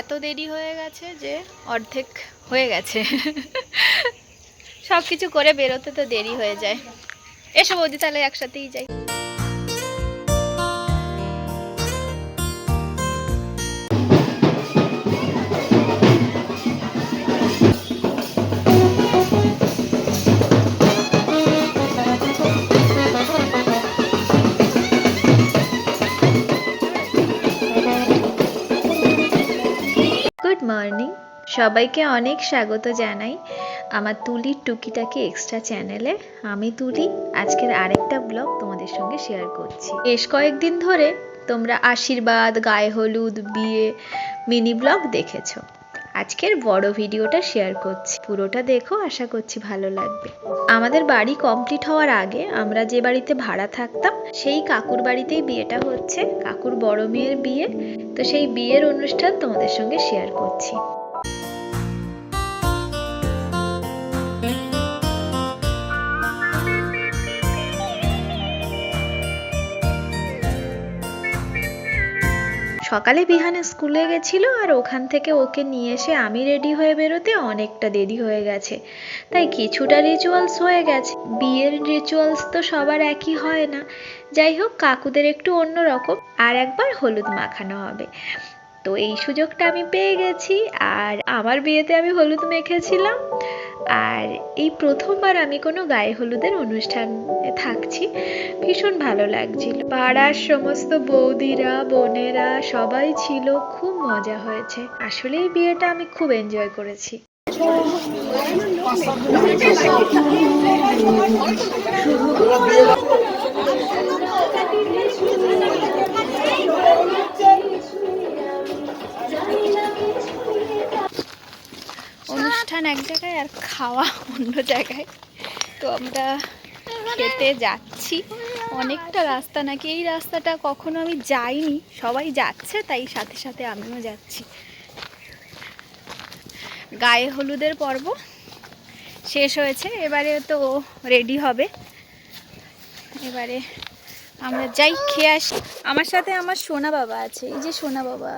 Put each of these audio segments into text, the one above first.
এত দেরি হয়ে গেছে যে অর্ধেক হয়ে গেছে। সব কিছু করে বেরোতে তো দেরি হয়ে যায়। এসব বৌদি, তাহলে একসাথেই যাই। মর্নিং। সবাইকে অনেক স্বাগত জানাই আমার তুলির টুকিটাকি এক্সট্রা চ্যানেলে। আমি তুলি, আজকের আরেকটা ব্লগ তোমাদের সঙ্গে শেয়ার করছি। বেশ কয়েকদিন ধরে তোমরা আশীর্বাদ, গায়ে হলুদ, বিয়ে, মিনি ব্লগ দেখেছ। আজকের বড় ভিডিওটা শেয়ার করছি। পুরোটা দেখো, আশা করছি ভালো লাগবে। আমাদের বাড়ি কমপ্লিট হওয়ার আগে আমরা যে বাড়িতে ভাড়া থাকতাম, সেই কাকুর বাড়িতেই বিয়েটা হচ্ছে। কাকুর বড় মেয়ের বিয়ে। তো সেই বিয়ের অনুষ্ঠান তোমাদের সঙ্গে শেয়ার করছি। সকালে বিহানে স্কুলে গেছিল আর ওখান থেকে ওকে নিয়ে এসে আমি রেডি হয়ে বেরোতে অনেকটা দেরি হয়ে গেছে। তাই কিছুটা রিচুয়ালস হয়ে গেছে। বিয়ের রিচুয়ালস তো সবার একই হয় না। যাই হোক, কাকুদের একটু অন্য রকম আর একবার হলুদ মাখানো হবে। তো এই সুযোগটা আমি পেয়ে গেছি আর আমার বিয়েতে আমি হলুদ মেখেছিলাম। আর এই প্রথমবার আমি কোনো গায়ে হলুদের অনুষ্ঠানে থাকছি। ভীষণ ভালো লাগছিল। পাড়ার সমস্ত বৌদিরা, বোনেরা সবাই ছিল, খুব মজা হয়েছে। আসলে এই বিয়েটা আমি খুব এনজয় করেছি। অনুষ্ঠান এক জায়গায় আর খাওয়া অন্য জায়গায়। তো আমরা খেতে যাচ্ছি। অনেকটা রাস্তা নাকি এই রাস্তাটা কখনো আমি যাইনি। সবাই যাচ্ছে, তাই সাথে সাথে আমিও যাচ্ছি। গায়ে হলুদের পর্ব শেষ হয়েছে। এবারে তো রেডি হবে। এবারে আমরা যাই, খেয়ে আসি। আমার সাথে আমার সোনা বাবা আছে। এই যে সোনা বাবা।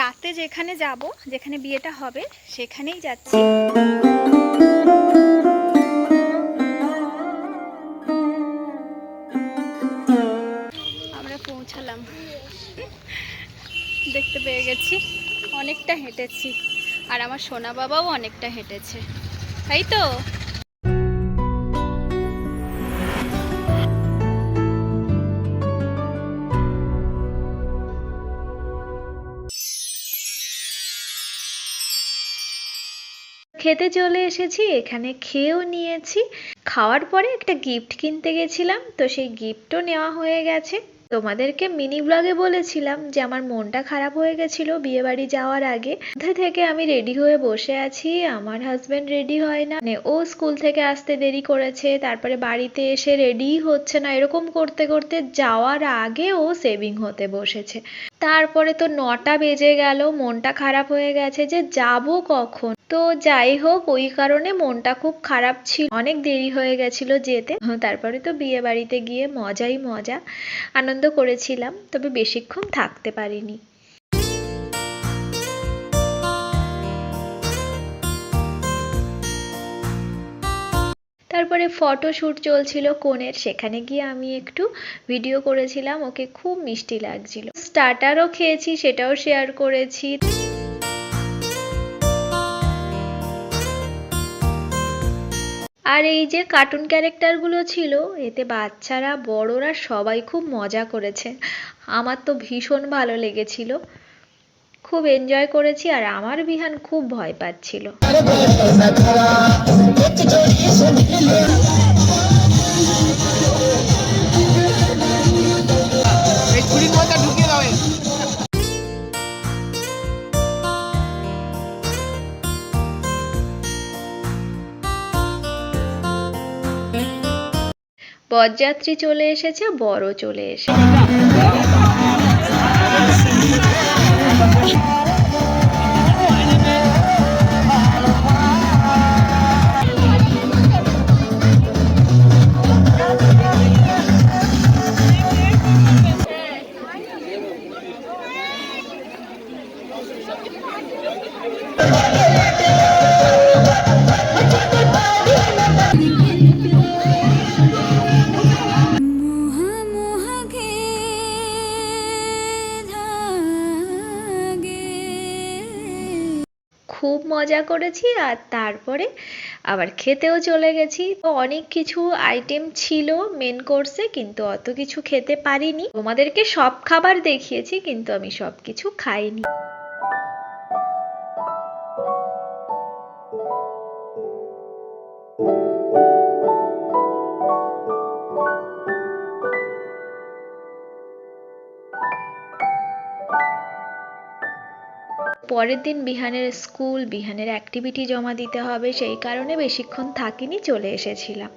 রাতে যেখানে যাব, যেখানে বিয়েটা হবে, সেখানেই যাচ্ছি। আমরা পৌঁছালাম। দেখতে পেয়ে গেছি, অনেকটা হেঁটেছি। আর আমার সোনা বাবাও অনেকটা হেঁটেছে। তাই তো? খেতে চলে এসেছি, এখানে খেয়েও নিয়েছি। খাওয়ার পরে একটা গিফট কিনতে গেছিলাম, তো সেই গিফটও নেওয়া হয়ে গেছে। তোমাদেরকে মিনি ব্লগে বলেছিলাম যে আমার মনটা খারাপ হয়ে গেছিল বিয়ে বাড়ি যাওয়ার আগে। থেকে আমি রেডি হয়ে বসে আছি, আমার হাজবেন্ড রেডি হয় না। মানে ও স্কুল থেকে আসতে দেরি করেছে, তারপরে বাড়িতে এসে রেডি হচ্ছে না। এরকম করতে করতে যাওয়ার আগে ও সেভিং হতে বসেছে। তারপরে তো নটা বেজে গেল, মনটা খারাপ হয়ে গেছে যে যাব কখন? তো যাই হোক, ওই কারণে মনটা খুব খারাপ ছিল। অনেক দেরি হয়ে গেছিল যেতে। তারপরে তো বিয়ে বাড়িতে গিয়ে মজাই মজা আনন্দ করেছিলাম, তবে বেশিক্ষণ থাকতে পারিনি। তারপরে ফটোশ্যুট চলছিল কোণের, সেখানে গিয়ে আমি একটু ভিডিও করেছিলাম, ওকে খুব মিষ্টি লাগছিল। স্টার্টারও খেয়েছি, সেটাও শেয়ার করেছি। আর এই যে কার্টুন ক্যারেক্টারগুলো ছিল, এতে বাচ্চারা, বড়রা সবাই খুব মজা করেছে। আমার তো ভীষণ ভালো লেগেছিল। খুব এনজয় করেছি আর আমার বিহান খুব ভয় পাচ্ছিল। বরযাত্রী চলে এসেছে বড় চলে এসেছে। মজা করেছি আর তারপরে আবার খেতেও চলে গেছি। তো অনেক কিছু আইটেম ছিল মেন কোর্সে কিন্তু অত কিছু খেতে পারিনি। তোমাদেরকে সব খাবার দেখিয়েছি, কিন্তু আমি সব কিছু খাইনি। পরের দিন বিহানের স্কুল, বিহানের অ্যাক্টিভিটি জমা দিতে হবে, সেই কারণে বেশিক্ষণ থাকিনি, চলে এসেছিলাম।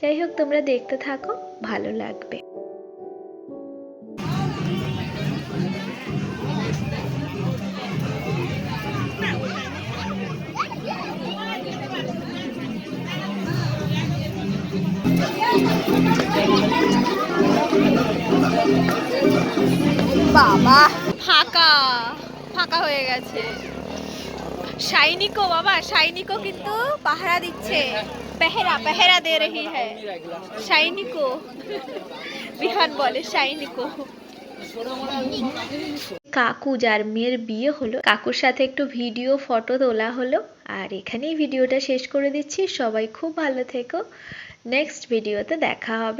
যাই হোক, তোমরা দেখতে থাকো, ভালো লাগবে। বাবা, ফাঁকা। ফাঁকা হয়ে গেছে। বাবা কিন্তু পাহারা দিচ্ছে। দে রহি শাইনিকো বিহান বলে কাকু যার মেয়ের বিয়ে হলো, কাকুর সাথে একটু ভিডিও, ফটো তোলা হলো। আর এখানেই ভিডিওটা শেষ করে দিচ্ছি। সবাই খুব ভালো থেকো। নেক্সট ভিডিওতে দেখা হবে।